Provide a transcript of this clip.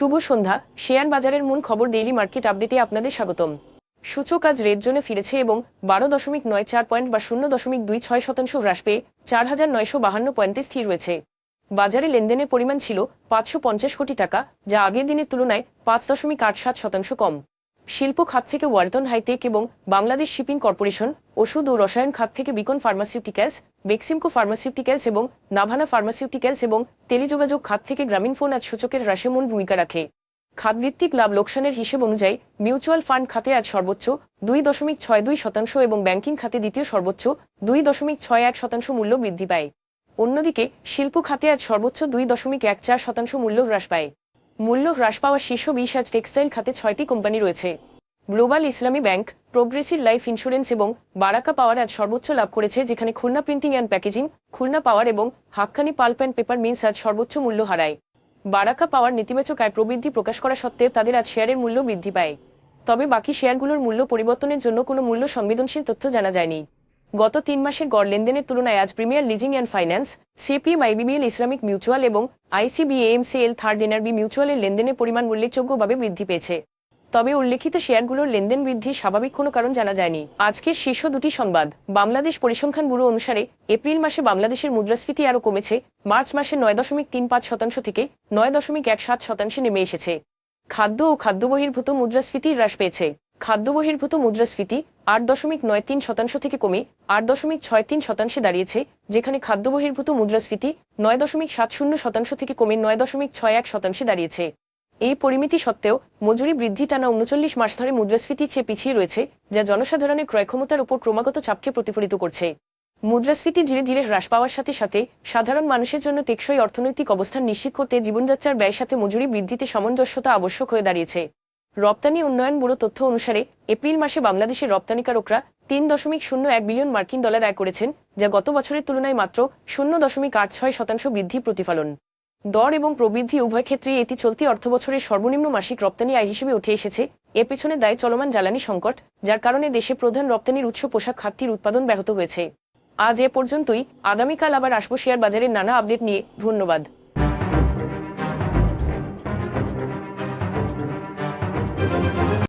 শুভ সন্ধ্যা। Share বাজারের মূল খবর ডেইলি মার্কেট আপডেটে আপনাদের স্বাগতম। সূচক আজ রেড জোনে ফিরেছে এবং বারো দশমিক নয় চার পয়েন্ট বা শূন্য দশমিক দুই ছয় শতাংশ হ্রাস পেয়ে চার হাজার নয়শো বাহান্ন পয়েন্টে স্থির রয়েছে। বাজারে লেনদেনের পরিমাণ ছিল পাঁচশো পঞ্চাশ কোটি টাকা, যা আগের দিনের তুলনায় পাঁচ দশমিক আট সাত শতাংশ কম। শিল্প খাত থেকে ওয়ালটন হাইটেক এবং বাংলাদেশ শিপিং কর্পোরেশন, ওষুধ ও রসায়ন খাত থেকে বিকন ফার্মাসিউটিক্যালস বেক্সিমকো ফার্মাসিউটিক্যালস এবং নাভানা ফার্মাসিউটিক্যালস এবং টেলিযোগাযোগ খাত থেকে গ্রামীণ ফোন আজ সূচকের হ্রাসে মূল ভূমিকা রাখে। খাতভিত্তিক লাভ লোকসানের হিসেব অনুযায়ী মিউচুয়াল ফান্ড খাতে আজ সর্বোচ্চ দুই দশমিক ছয় দুই শতাংশ এবং ব্যাংকিং খাতে দ্বিতীয় সর্বোচ্চ দুই দশমিক ছয় এক শতাংশ মূল্য বৃদ্ধি পায়। অন্যদিকে শিল্প খাতে আজ সর্বোচ্চ দুই দশমিক এক চার শতাংশ মূল্য হ্রাস পায়। মূল্য হ্রাস পাওয়া শীর্ষ বিশ আজ টেক্সটাইল খাতে ছয়টি কোম্পানি রয়েছে। গ্লোবাল ইসলামী ব্যাংক, প্রোগ্রেসিভ লাইফ ইন্স্যুরেন্স এবং বারাকা পাওয়ার আজ সর্বোচ্চ লাভ করেছে, যেখানে Khulna printing and packaging, Khulna power এবং Hakkani pulp and paper mills আজ সর্বোচ্চ মূল্য হারায়। বারাকা পাওয়ার নেতিবাচক আয় প্রবৃদ্ধি প্রকাশ করা সত্ত্বেও তাদের আজ শেয়ারের মূল্য বৃদ্ধি পায়। তবে বাকি শেয়ারগুলোর মূল্য পরিবর্তনের জন্য কোনো মূল্য সংবেদনশীল তথ্য জানা যায়নি। গত তিন মাসের গড় লেনদেনের তুলনায় আজ premier leasing and finance, CPM IBBL Islamic mutual এবং আইসিবিএমসিএল থার্ড, এনআরবি মিউচুয়ালের লেনদেনের পরিমাণ উল্লেখযোগ্যভাবে বৃদ্ধি পেয়েছে। তবে উল্লেখিত শেয়ারগুলোর লেনদেন বৃদ্ধি স্বাভাবিক কোনো কারণ জানা যায়নি। আজকের শীর্ষ দুটি সংবাদ, বাংলাদেশ পরিসংখ্যান ব্যুরো অনুসারে এপ্রিল মাসে বাংলাদেশের মুদ্রাস্ফীতি আরও কমেছে, মার্চ মাসে নয় দশমিক তিন পাঁচ শতাংশ থেকে নয় দশমিক এক সাত শতাংশে নেমে এসেছে। খাদ্য ও খাদ্য বহির্ভূত মুদ্রাস্ফীতি হ্রাস পেয়েছে। খাদ্য বহির্ভূত মুদ্রাস্ফীতি আট দশমিক নয় তিন শতাংশ থেকে কমে আট দশমিক ছয় তিন শতাংশে দাঁড়িয়েছে, যেখানে খাদ্য বহির্ভূত মুদ্রাস্ফীতি নয় দশমিক সাত শূন্য শতাংশ থেকে কমে নয় দশমিক ছয় এক শতাংশে দাঁড়িয়েছে। এই পরিমিতি সত্ত্বেও মজুরি বৃদ্ধি টানা উনচল্লিশ মাস ধরে মুদ্রাস্ফীতির চেয়ে পিছিয়ে রয়েছে, যা জনসাধারণের ক্রয়ক্ষমতার উপর ক্রমাগত চাপকে প্রতিফলিত করছে। মুদ্রাস্ফীতি ধীরে ধীরে হ্রাস পাওয়ার সাথে সাথে সাধারণ মানুষের জন্য টেকসই অর্থনৈতিক অবস্থান নিশ্চিত করতে জীবনযাত্রার ব্যয়ের সাথে মজুরি বৃদ্ধিতে সামঞ্জস্যতা আবশ্যক হয়ে দাঁড়িয়েছে। রপ্তানি উন্নয়ন ব্যুরো তথ্য অনুসারে এপ্রিল মাসে বাংলাদেশের রপ্তানিকারকরা তিন দশমিক শূন্য এক বিলিয়ন মার্কিন ডলার আয় করেছেন, যা গত বছরের তুলনায় মাত্র শূন্য দশমিক আট ছয় শতাংশ বৃদ্ধি প্রতিফলন। দর এবং প্রবৃদ্ধি উভয় ক্ষেত্রেই এটি চলতি অর্থবছরের সর্বনিম্ন মাসিক রপ্তানি আয় হিসেবে উঠে এসেছে। এ পেছনে দায় চলমান জ্বালানি সংকট, যার কারণে দেশে প্রধান রপ্তানির উৎস পোশাক খাতটির উৎপাদন ব্যাহত হয়েছে। আজ এ পর্যন্তই। আগামীকাল আবার আসব শেয়ার বাজারের নানা আপডেট নিয়ে। ধন্যবাদ।